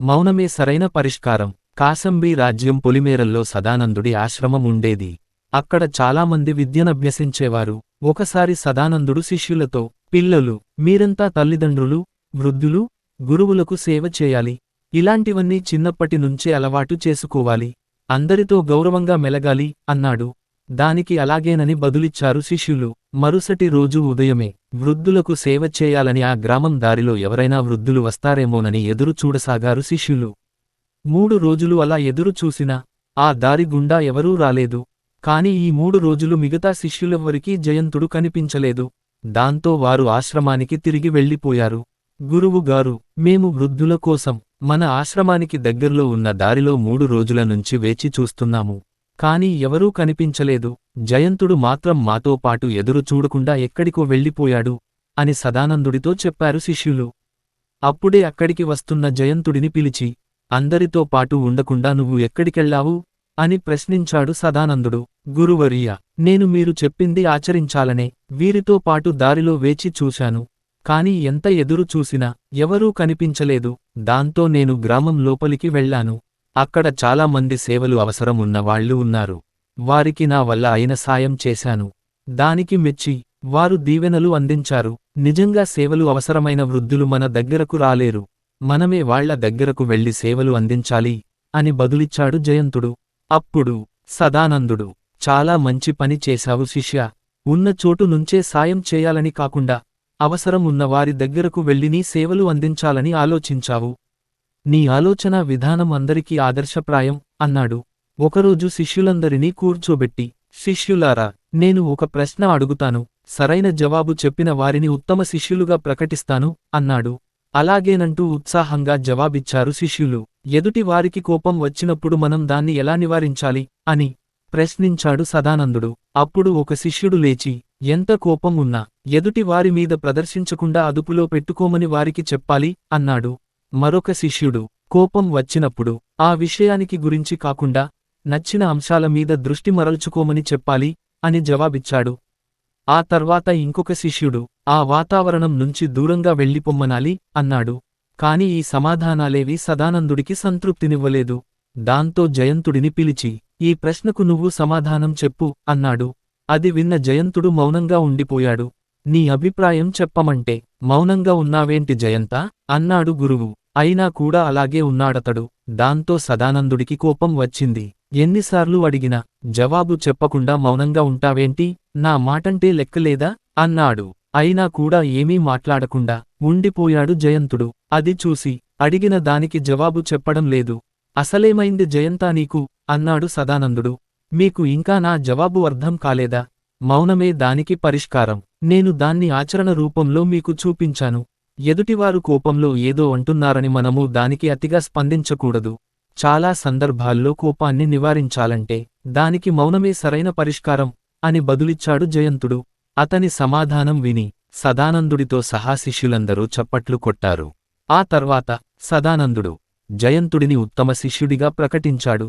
మౌనమే సరైన పరిష్కారం. కాశంబీ రాజ్యం పొలిమేరల్లో సదానందుడి ఆశ్రమం ఉండేది. అక్కడ చాలామంది విద్యనభ్యసించేవారు ఒకసారి సదానందుడు శిష్యులతో పిల్లలు మీరంతా తల్లిదండ్రులు వృద్ధులు గురువులకు సేవ చేయాలి? ఇలాంటివన్నీ చిన్నప్పటి నుంచే అలవాటు చేసుకోవాలి. అందరితో గౌరవంగా మెలగాలి అన్నాడు. దానికి అలాగేనని బదులిచ్చారు శిష్యులు. మరుసటి రోజు ఉదయమే వృద్ధులకు సేవ చేయాలని ఆ గ్రామం దారిలో ఎవరైనా వృద్ధులు వస్తారేమోనని ఎదురు చూడసాగారు శిష్యులు. మూడు రోజులు అలా ఎదురు చూసినా ఆ దారి గుండా ఎవరూ రాలేదు. కాని ఈ మూడు రోజులు మిగతా శిష్యులెవ్వరికీ జయంతుడు కనిపించలేదు. దాంతో వారు ఆశ్రమానికి తిరిగి వెళ్ళిపోయారు. గురువుగారు మేము వృద్ధుల కోసం మన ఆశ్రమానికి దగ్గర్లో ఉన్న దారిలో మూడు రోజుల నుంచి వేచి చూస్తున్నాము. కాని ఎవరూ కనిపించలేదు. జయంతుడు మాత్రం మాతో పాటు ఎదురు చూడకుండా ఎక్కడికో వెళ్ళిపోయాడు అని సదానందుడితో చెప్పారు శిష్యులు. అప్పుడే అక్కడికి వస్తున్న జయంతుడిని పిలిచి అందరితో పాటు ఉండకుండా నువ్వు ఎక్కడికెళ్ళావు? అని ప్రశ్నించాడు సదానందుడు. గురువర్య నేను మీరు చెప్పింది ఆచరించాలనే వీరితో పాటు దారిలో వేచి చూశాను. కాని ఎంత ఎదురు చూసినా ఎవరూ కనిపించలేదు. దాంతో నేను గ్రామం లోపలికి వెళ్ళాను అక్కడ చాలా మంది సేవలు అవసరం ఉన్న వాళ్ళు ఉన్నారు. వారికి నా వల్ల అయిన సాయం చేశాను. దానికి మెచ్చి వారు దీవెనలు అందించారు. నిజంగా సేవలు అవసరమైన వృద్ధులు మన దగ్గరకు రాలేరు. మనమే వాళ్ళ దగ్గరకు వెళ్ళి సేవలు అందించాలి అని బదులిచ్చాడు జయంతుడు. అప్పుడు సదానందుడు చాలా మంచి పని చేశావు శిష్య. ఉన్న చోటు నుంచే సాయం చేయాలని కాకుండా అవసరం ఉన్న వారి దగ్గరకు వెళ్ళినీ సేవలు అందించాలని ఆలోచించావు. నీ ఆలోచన విధానం అందరికీ ఆదర్శప్రాయం అన్నాడు. ఒకరోజు శిష్యులందరినీ కూర్చోబెట్టి శిష్యులారా నేను ఒక ప్రశ్న అడుగుతాను. సరైన జవాబు చెప్పిన వారిని ఉత్తమ శిష్యులుగా ప్రకటిస్తాను అన్నాడు. అలాగేనంటూ ఉత్సాహంగా జవాబిచ్చారు శిష్యులు. ఎదుటి వారికి కోపం వచ్చినప్పుడు మనం దాన్ని ఎలా నివారించాలి? అని ప్రశ్నించాడు సదానందుడు. అప్పుడు ఒక శిష్యుడు లేచి ఎంత కోపం ఉన్నా ఎదుటి వారి మీద ప్రదర్శించకుండా అదుపులో పెట్టుకోమని వారికి చెప్పాలి అన్నాడు. మరొక శిష్యుడు కోపం వచ్చినప్పుడు ఆ విషయానికి గురించి కాకుండా నచ్చిన అంశాల మీద దృష్టి మరల్చుకోమని చెప్పాలి అని జవాబిచ్చాడు. ఆ తర్వాత ఇంకొక శిష్యుడు ఆ వాతావరణం నుంచి దూరంగా వెళ్ళిపొమ్మనాలి అన్నాడు. కాని ఈ సమాధానాలేవీ సదానందుడికి సంతృప్తినివ్వలేదు. దాంతో జయంతుడిని పిలిచి ఈ ప్రశ్నకు నువ్వు సమాధానం చెప్పు అన్నాడు. అది విన్న జయంతుడు మౌనంగా ఉండిపోయాడు. నీ అభిప్రాయం చెప్పమంటే మౌనంగా ఉన్నావేంటి జయంత? అన్నాడు గురువు. అయినా కూడా అలాగే ఉన్నాడతడు. దాంతో సదానందుడికి కోపం వచ్చింది. ఎన్నిసార్లు అడిగినా జవాబు చెప్పకుండా మౌనంగా ఉంటావేంటి? నా మాటంటే లెక్కలేదా? అన్నాడు. అయినా కూడా ఏమీ మాట్లాడకుండా ఉండిపోయాడు జయంతుడు. అది చూసి అడిగిన దానికి జవాబు చెప్పడం లేదు. అసలేమైంది జయంతా నీకు? అన్నాడు సదానందుడు. మీకు ఇంకా నా జవాబు అర్థం కాలేదా? మౌనమే దానికి పరిష్కారం. నేను దాన్ని ఆచరణ రూపంలో మీకు చూపించాను. ఎదుటివారు కోపంలో ఏదో అంటున్నారని మనము దానికి అతిగా స్పందించకూడదు. చాలా సందర్భాల్లో కోపాన్ని నివారించాలంటే దానికి మౌనమే సరైన పరిష్కారం అని బదులిచ్చాడు జయంతుడు. అతని సమాధానం విని సదానందుడితో సహా శిష్యులందరూ చప్పట్లు కొట్టారు. ఆ తర్వాత సదానందుడు జయంతుడిని ఉత్తమ శిష్యుడిగా ప్రకటించాడు.